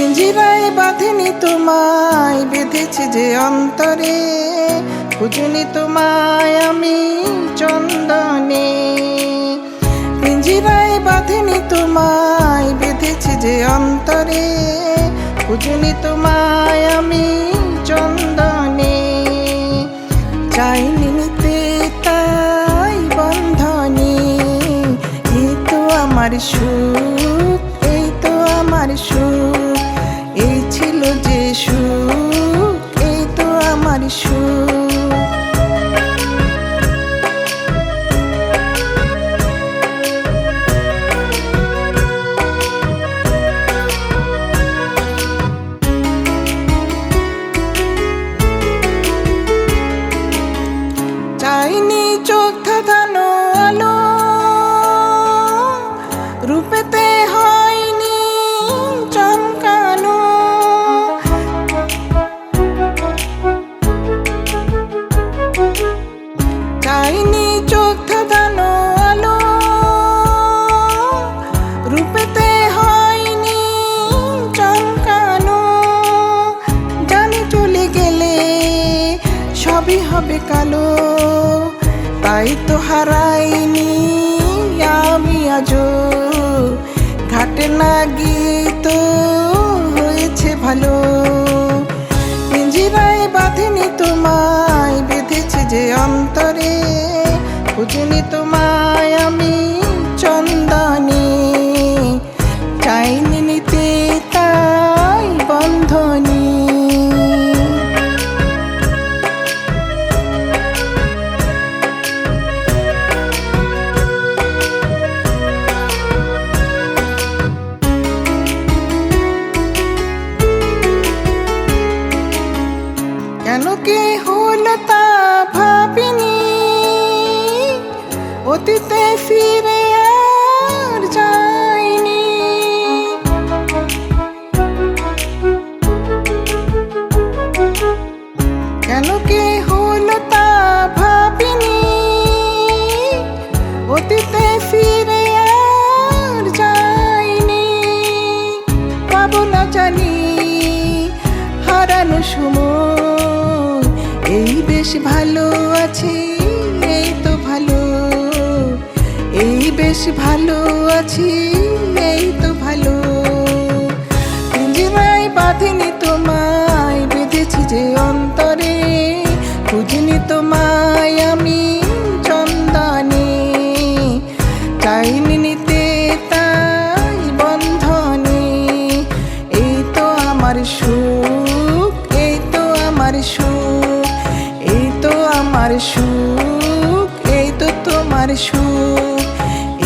পিঞ্জিরায় বাঁধেনি তোমায়, বেঁধেছি যে অন্তরে। খুঁজুনি তোমায় আমি চন্দনে। পিঞ্জিরায় বাঁধেনি তোমায়, বেঁধেছি যে অন্তরে। খুঁজুনি তোমায় আমি চন্দনে। চাইনি নিতে তাই বন্ধনে। এই তো আমার সুখ, এই তো আমার সুখ। চাইনি চোখ ধাঁধানো আলো। রূপেতে হয়নি চমকানো। চাইনি চোখ ধাঁধানো আলো। রূপেতে হয়নি চমকানো। জানি চলে গেলে সবই হবে কালো। তাই তো হারাইনি আমি আজও। ঘাটে না গিয়ে তো হয়েছে ভালো। পিঞ্জিরায় বাঁধেনি তোমায়, বেঁধেছে যে অন্তরে, খুঁজেনি তোমায়। কি হলো তা ভাবিনি। অতীতে ফিরে আর যাইনি। কেন কে হলো তা ভাবিনি? অতীতে ফিরে আর যাইনি। পাবো না জানি হারানো সময় বেশ ভালো আছি, এই তো ভালো। এই বেশ ভালো আছি, এই তো ভালো। পিঞ্জিরায় বাঁধিনি তোমায়, বেঁধেছি যে অন্তরে। খুঁজিনি তোমায় আমি চন্দনে। চাইনি নিতে তাই বন্ধনে। এই তো আমার সুখ। তো আমার সুখ, এই তো তোমার সুখ,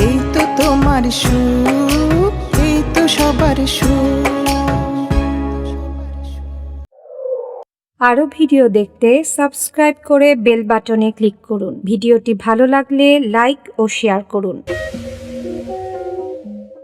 এই তো তোমার সুখ, এই তো সবার সুখ। আরও ভিডিও দেখতে সাবস্ক্রাইব করে বেল বাটনে ক্লিক করুন। ভিডিওটি ভালো লাগলে লাইক ও শেয়ার করুন।